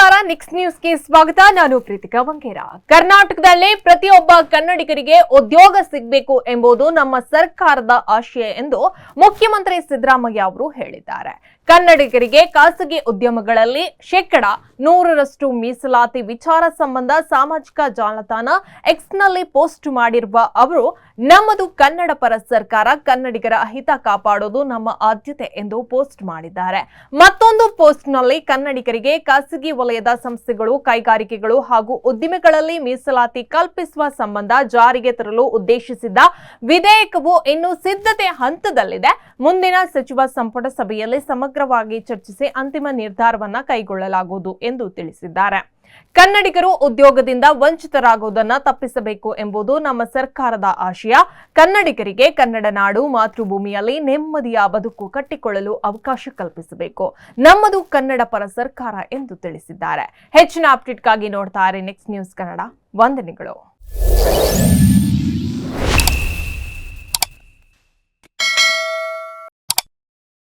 Next ನ್ಯೂಸ್ಗೆ ಸ್ವಾಗತ. ನಾನು ಪ್ರೀತಿಕಾ ವಂಗೇರ ಕರ್ನಾಟಕದಲ್ಲಿ ಪ್ರತಿಯೊಬ್ಬ ಕನ್ನಡಿಗರಿಗೆ ಉದ್ಯೋಗ ಸಿಗಬೇಕು ಎಂಬುದು ನಮ್ಮ ಸರ್ಕಾರದ ಆಶಯ ಎಂದು ಮುಖ್ಯಮಂತ್ರಿ ಸಿದ್ದರಾಮಯ್ಯ ಅವರು ಹೇಳಿದ್ದಾರೆ. ಕನ್ನಡಿಗರಿಗೆ ಖಾಸಗಿ ಉದ್ಯಮಗಳಲ್ಲಿ ಶೇಕಡ ನೂರರಷ್ಟು ಮೀಸಲಾತಿ ವಿಚಾರ ಸಂಬಂಧ ಸಾಮಾಜಿಕ ಜಾಲತಾಣ ಎಕ್ಸ್ನಲ್ಲಿ ಪೋಸ್ಟ್ ಮಾಡಿರುವ ಅವರು, ನಮ್ಮದು ಕನ್ನಡ ಪರ ಸರ್ಕಾರ ಕನ್ನಡಿಗರ ಹಿತ ಕಾಪಾಡೋದು ನಮ್ಮ ಆದ್ಯತೆ ಎಂದು ಪೋಸ್ಟ್ ಮಾಡಿದ್ದಾರೆ. ಮತ್ತೊಂದು ಪೋಸ್ಟ್ನಲ್ಲಿ ಕನ್ನಡಿಗರಿಗೆ ಖಾಸಗಿ ವಲಯದ ಸಂಸ್ಥೆಗಳು, ಕೈಗಾರಿಕೆಗಳು ಹಾಗೂ ಉದ್ದಿಮೆಗಳಲ್ಲಿ ಮೀಸಲಾತಿ ಕಲ್ಪಿಸುವ ಸಂಬಂಧ ಜಾರಿಗೆ ತರಲು ಉದ್ದೇಶಿಸಿದ್ದ ವಿಧೇಯಕವು ಇನ್ನು ಸಿದ್ಧತೆ ಹಂತದಲ್ಲಿದೆ. ಮುಂದಿನ ಸಚಿವ ಸಂಪುಟ ಸಭೆಯಲ್ಲಿ ಸಮಗ್ರವಾಗಿ ಚರ್ಚಿಸಿ ಅಂತಿಮ ನಿರ್ಧಾರವನ್ನು ಕೈಗೊಳ್ಳಲಾಗುವುದು ಎಂದು ತಿಳಿಸಿದ್ದಾರೆ. ಕನ್ನಡಿಗರು ಉದ್ಯೋಗದಿಂದ ವಂಚಿತರಾಗುವುದನ್ನು ತಪ್ಪಿಸಬೇಕು ಎಂಬುದು ನಮ್ಮ ಸರ್ಕಾರದ ಆಶಯ. ಕನ್ನಡಿಗರಿಗೆ ಕನ್ನಡ ನಾಡು ಮಾತೃಭೂಮಿಯಲ್ಲಿ ನೆಮ್ಮದಿಯ ಬದುಕು ಕಟ್ಟಿಕೊಳ್ಳಲು ಅವಕಾಶ ಕಲ್ಪಿಸಬೇಕು. ನಮ್ಮದು ಕನ್ನಡ ಪರ ಸರ್ಕಾರ ಎಂದು ತಿಳಿಸಿದ್ದಾರೆ. ಹೆಚ್ಚಿನ ಅಪ್ಡೇಟ್ಗಾಗಿ ನೋಡ್ತಾ ಇರಿ ನೆಕ್ಸ್ಟ್ ನ್ಯೂಸ್ ಕನ್ನಡ ವಂದನೆಗಳು.